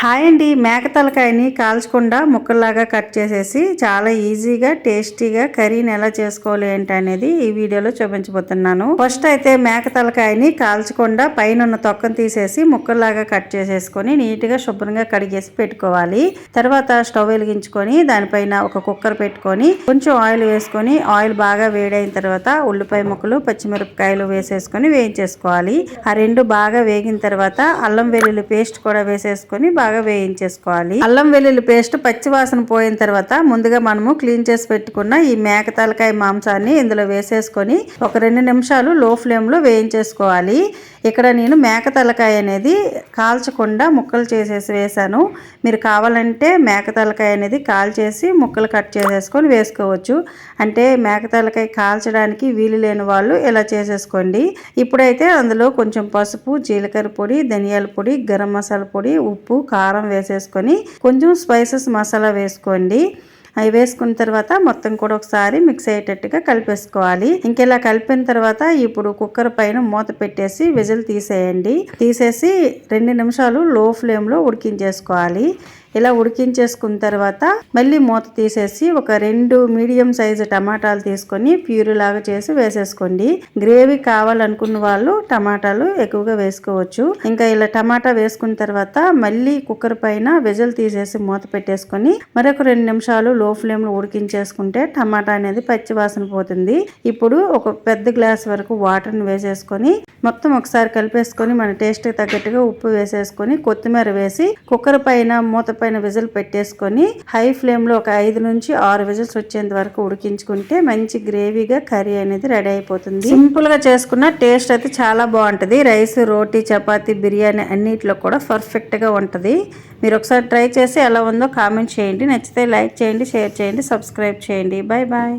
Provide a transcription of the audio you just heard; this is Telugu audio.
హాయ్ అండి. మేక తలకాయని కాల్చకుండా ముక్కల్లాగా కట్ చేసేసి చాలా ఈజీగా టేస్టీగా కర్రీని ఎలా చేసుకోవాలి ఏంటి అనేది ఈ వీడియోలో చూపించబోతున్నాను. ఫస్ట్ అయితే మేక తలకాయని కాల్చకుండా పైన ఉన్న తొక్కను తీసేసి ముక్కల్లాగా కట్ చేసేసుకొని నీట్గా శుభ్రంగా కడిగేసి పెట్టుకోవాలి. తర్వాత స్టవ్ వెలిగించుకొని దానిపైన ఒక కుక్కర్ పెట్టుకొని కొంచెం ఆయిల్ వేసుకొని ఆయిల్ బాగా వేడైన తర్వాత ఉల్లిపాయ ముక్కలు పచ్చిమిరపకాయలు వేసేసుకొని వేయించేసుకోవాలి. ఆ రెండు బాగా వేగిన తర్వాత అల్లం వెల్లుల్లి పేస్ట్ కూడా వేసేసుకొని బాగా వేయించేసుకోవాలి. అల్లం వెల్లుల్లి పేస్ట్ పచ్చివాసన పోయిన తర్వాత ముందుగా మనము క్లీన్ చేసి పెట్టుకున్న ఈ మేక తలకాయ మాంసాన్ని ఇందులో వేసేసుకొని ఒక రెండు నిమిషాలు లో ఫ్లేమ్లో వేయించేసుకోవాలి. ఇక్కడ నేను మేక తలకాయ అనేది కాల్చకుండా ముక్కలు చేసేసి వేసాను మీరు కావాలంటే మేక తలకాయ అనేది కాల్చేసి ముక్కలు కట్ చేసేసుకొని వేసుకోవచ్చు. అంటే మేక తలకాయ కాల్చడానికి వీలు లేని వాళ్ళు ఇలా చేసేసుకోండి. ఇప్పుడైతే అందులో కొంచెం పసుపు జీలకర్ర పొడి ధనియాల పొడి గరం మసాలా పొడి ఉప్పు కారం వేసేసుకొని కొంచెం స్పైసెస్ మసాలా వేసుకోండి. అవి వేసుకున్న తర్వాత మొత్తం కూడా ఒకసారి మిక్స్ అయ్యేటట్టుగా కలిపేసుకోవాలి. ఇంకెలా కలిపిన తర్వాత ఇప్పుడు కుక్కర్ పైన మూత పెట్టేసి విజిల్ తీసేయండి. తీసేసి రెండు నిమిషాలు లో ఫ్లేమ్లో ఉడికించేసుకోవాలి. ఇలా ఉడికించేసుకున్న తర్వాత మళ్ళీ మూత తీసేసి ఒక రెండు మీడియం సైజు టమాటాలు తీసుకొని ప్యూరీ లాగా చేసి వేసేసుకోండి. గ్రేవీ కావాలనుకున్న వాళ్ళు టమాటాలు ఎక్కువగా వేసుకోవచ్చు. ఇంకా ఇలా టమాటా వేసుకున్న తర్వాత మళ్ళీ కుక్కర్ పైన విజల్ తీసేసి మూత పెట్టేసుకొని మరొక రెండు నిమిషాలు లో ఫ్లేమ్లో ఉడికించేసుకుంటే టమాటా అనేది పచ్చివాసన పోతుంది. ఇప్పుడు ఒక పెద్ద గ్లాస్ వరకు వాటర్ని వేసేసుకొని మొత్తం ఒకసారి కలిపేసుకొని మన టేస్ట్ తగ్గట్టుగా ఉప్పు వేసేసుకొని కొత్తిమీర వేసి కుక్కర్ పైన మూత పైన విజిల్ పెట్టేసుకొని హై ఫ్లేమ్లో ఒక ఐదు నుంచి ఆరు విజిల్స్ వచ్చేంత వరకు ఉడికించుకుంటే మంచి గ్రేవీగా కర్రీ అనేది రెడీ అయిపోతుంది. సింపుల్గా చేసుకున్న టేస్ట్ అయితే చాలా బాగుంటుంది. రైస్ రోటీ చపాతీ బిర్యానీ అన్నిట్లో కూడా పర్ఫెక్ట్గా ఉంటుంది. మీరు ఒకసారి ట్రై చేసి ఎలా ఉందో కామెంట్ చేయండి. నచ్చితే లైక్ చేయండి షేర్ చేయండి సబ్స్క్రైబ్ చేయండి. Bye bye